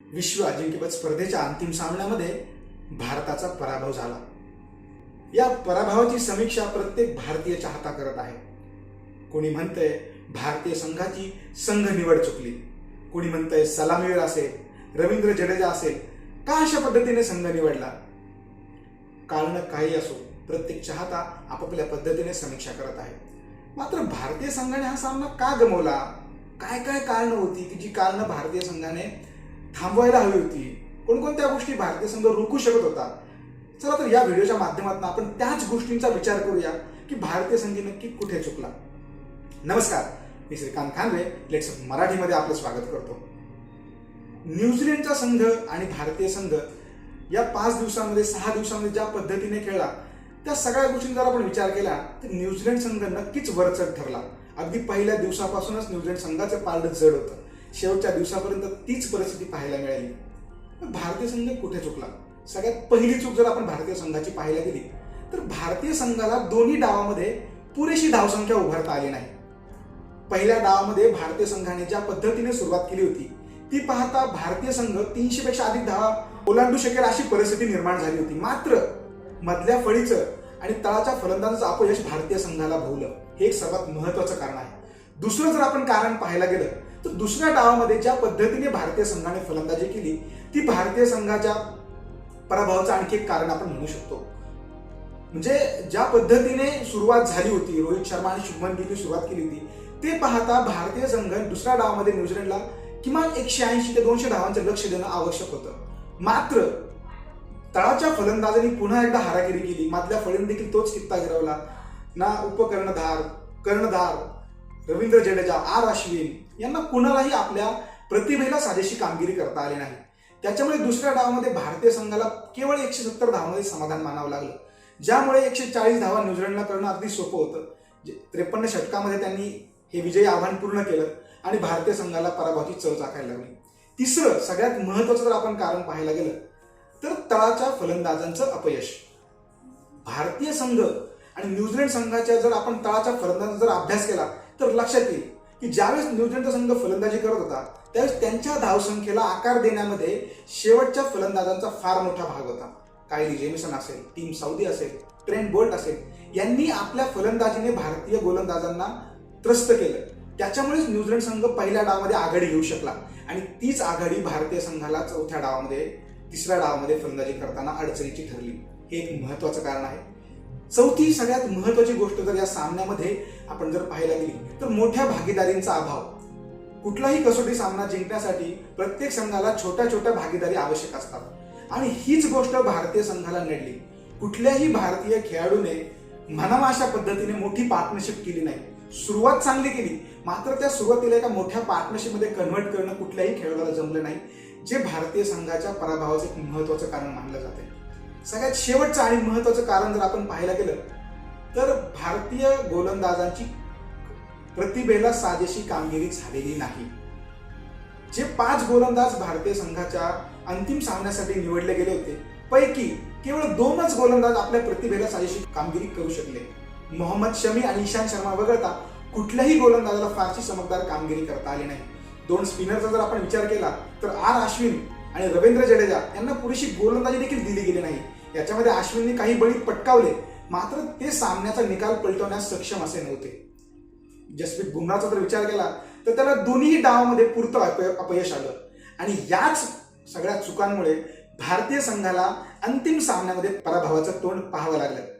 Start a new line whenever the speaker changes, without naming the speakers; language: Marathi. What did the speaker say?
विश्व अजिंक्यपद स्पर्धेच्या अंतिम सामन्यामध्ये भारताचा पराभव झाला. या पराभवाची समीक्षा प्रत्येक भारतीय चाहता करत आहे. कोणी म्हणतंय भारतीय संघाची संघ निवड चुकली. कोणी म्हणतंय सलामीवीर असेल रवींद्र जडेजा असेल का अशा पद्धतीने संघ निवडला? कारण काही असो प्रत्येक चाहता आपापल्या पद्धतीने समीक्षा करत आहे. मात्र भारतीय संघाने हा सामना का गमवला? काय काय कारणं होती की जी कारणं भारतीय संघाने थांबवायला हवी होती. कोणकोणत्या गोष्टी भारतीय संघ रोखू शकत होता? चला तर या व्हिडिओच्या माध्यमातून आपण त्याच गोष्टींचा विचार करूया की भारतीय संघ नक्की कुठे चुकला. नमस्कार मी श्रीकांत खानवे. लेट्स मराठीमध्ये आपलं स्वागत करतो. न्यूझीलंडचा संघ आणि भारतीय संघ या पाच दिवसांमध्ये सहा दिवसांमध्ये ज्या पद्धतीने खेळला त्या सगळ्या गोष्टींचा जर आपण विचार केला तर न्यूझीलंड संघ नक्कीच वरचढ ठरला. अगदी पहिल्या दिवसापासूनच न्यूझीलंड संघाचं पारड जड होतं. शेवटच्या दिवसापर्यंत तीच परिस्थिती पाहायला मिळाली. भारतीय संघ कुठे चुकला? सगळ्यात पहिली चूक जर आपण भारतीय संघाची पाहायला गेली तर भारतीय संघाला दोन्ही डावामध्ये पुरेशी धावसंख्या उभारता आली नाही. पहिल्या डावामध्ये भारतीय संघाने ज्या पद्धतीने सुरुवात केली होती ती पाहता भारतीय संघ तीनशे पेक्षा अधिक धावा ओलांडू शकेल अशी परिस्थिती निर्माण झाली होती. मात्र मधल्या फळीचं आणि तळाच्या फलंदाजाचं अपयश भारतीय संघाला भोवलं. हे एक सर्वात महत्वाचं कारण आहे. दुसरं जर आपण कारण पाहायला गेलं तर दुसऱ्या डावामध्ये ज्या पद्धतीने भारतीय संघाने फलंदाजी केली ती भारतीय संघाच्या पराभवाचं आणखी एक कारण आपण म्हणू शकतो. म्हणजे ज्या पद्धतीने सुरुवात झाली होती रोहित शर्मा आणि शुभमन गिलने सुरुवात केली होती ते पाहता भारतीय संघ दुसऱ्या डावामध्ये न्यूझीलंडला किमान एकशे ऐंशी ते दोनशे धावांचं लक्ष देणं आवश्यक होतं. मात्र तळाच्या फलंदाजांनी पुन्हा एकदा हारागिरी केली. मधल्या फळीने देखील तोच कित्ता गिरवला ना उपकर्णधार कर्णधार रवींद्र जडेजा आर अश्विन यांना कुणालाही आपल्या प्रतिभेला साजेशी कामगिरी करता आली नाही. त्याच्यामुळे दुसऱ्या डावामध्ये भारतीय संघाला केवळ एकशे सत्तर धावामध्ये समाधान मानावं लागलं. ज्यामुळे एकशे चाळीस धावा न्यूझीलंडला करणं अगदी सोपं होतं. जे त्रेपन्न षटकामध्ये त्यांनी हे विजयी आव्हान पूर्ण केलं आणि भारतीय संघाला पराभवाची चव चाकायला लागली. तिसरं सगळ्यात महत्वाचं जर आपण कारण पाहायला गेलं तर तळाच्या फलंदाजांचं अपयश. भारतीय संघ आणि न्यूझीलंड संघाच्या जर आपण तळाच्या फलंदाजांचा जर अभ्यास केला तर लक्षात येईल की ज्यावेळेस न्यूझीलंडचा संघ फलंदाजी करत होता त्यावेळेस त्यांच्या धावसंख्येला आकार देण्यामध्ये शेवटच्या फलंदाजांचा फार मोठा भाग होता. कायली जेमिसन असेल टीम साऊदी असेल ट्रेंट बोल्ट असेल यांनी आपल्या फलंदाजीने भारतीय गोलंदाजांना त्रस्त केलं. त्याच्यामुळेच न्यूझीलंड संघ पहिल्या डावामध्ये आघाडी घेऊ शकला आणि तीच आघाडी भारतीय संघाला चौथ्या डावामध्ये तिसऱ्या डावामध्ये फलंदाजी करताना अडचणीची ठरली. हे एक महत्वाचं कारण आहे. चौथी सगळ्यात महत्वाची गोष्ट जर या सामन्यामध्ये आपण जर पाहायला गेली तर मोठ्या भागीदारींचा अभाव. कुठलाही कसोटी सामना जिंकण्यासाठी प्रत्येक संघाला छोट्या छोट्या भागीदारी आवश्यक असतात. आणि हीच गोष्ट भारतीय संघाला नडली कुठल्याही भारतीय खेळाडूने म्हणावा अशा पद्धतीने मोठी पार्टनरशिप केली नाही. सुरुवात चांगली केली मात्र त्या सुरुवातीला एका मोठ्या पार्टनरशिपमध्ये कन्व्हर्ट करणं कुठल्याही खेळाडूला जमलं नाही जे भारतीय संघाच्या पराभवाचं एक महत्वाचं कारण मानलं जाते सगळ्यात शेवटचं आणि महत्वाचं कारण जर आपण पाहायला गेलं तर भारतीय गोलंदाजांची प्रतिभेला साजेशी कामगिरी झालेली नाही. जे पाच गोलंदाज भारतीय संघाच्या अंतिम सामन्यासाठी निवडले गेले होते पैकी केवळ दोनच गोलंदाज आपल्या प्रतिभेला साजेशी कामगिरी करू शकले. मोहम्मद शमी आणि इशांत शर्मा वगळता कुठल्याही गोलंदाजाला फारशी चमकदार कामगिरी करता आली नाही. दोन स्पिनरचा जर आपण विचार केला तर आर अश्विन आणि रवींद्र जडेजा यांना पुरेशी गोलंदाजी देखील दिली गेली नाही. याच्यामध्ये अश्विनने काही बळी पटकावले मात्र ते सामन्याचा निकाल पलटवण्यास सक्षम असे नव्हते. जसप्रीत बुमराचा जर विचार केला तर त्याला दोन्ही डावामध्ये पुरतं अपय- अपयश आलं. आणि याच सगळ्या चुकांमुळे भारतीय संघाला अंतिम सामन्यामध्ये पराभवाचं तोंड पाहावं लागलं.